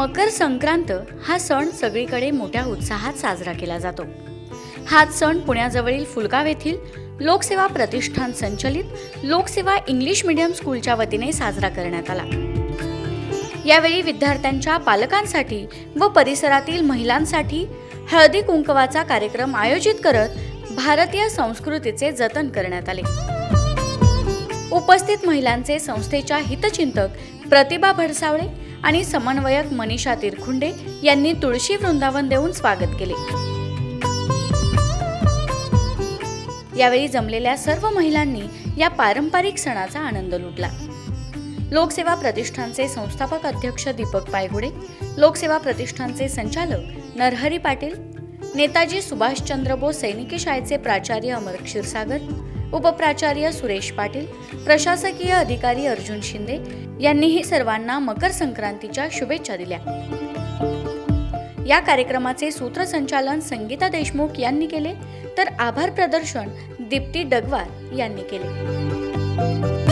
मकर संक्रांत हा सण सगळीकडे मोठ्या उत्साहात साजरा केला जातो. हाच सण पुण्याजवळील फुलगाव येथील लोकसेवा प्रतिष्ठान संचलित लोकसेवा इंग्लिश मीडियम स्कूलच्या वतीने साजरा करण्यात आला. यावेळी विद्यार्थ्यांच्या पालकांसाठी व परिसरातील महिलांसाठी हळदी कुंकवाचा कार्यक्रम आयोजित करत भारतीय संस्कृतीचे जतन करण्यात आले. उपस्थित महिलांचे संस्थेच्या हितचिंतक प्रतिभा भडसावळे आणि समन्वयक मनीषा तिरखुंडे यांनी तुळशी वृंदावन देऊन स्वागत केले. यावेळी जमलेल्या सर्व महिलांनी या पारंपरिक सणाचा आनंद लुटला. लोकसेवा प्रतिष्ठानचे संस्थापक अध्यक्ष दीपक पायगुडे लोकसेवा प्रतिष्ठानचे संचालक नरहरी पाटील नेताजी सुभाषचंद्र बोस सैनिकी शाळेचे प्राचार्य अमर क्षीरसागर उपप्राचार्य सुरेश पाटील प्रशासकीय अधिकारी अर्जुन शिंदे यांनीही सर्वांना मकर संक्रांतीच्या शुभेच्छा दिल्या. या कार्यक्रमाचे सूत्रसंचालन संगीता देशमुख यांनी केले तर आभार प्रदर्शन दीप्ती डगवार यांनी केले.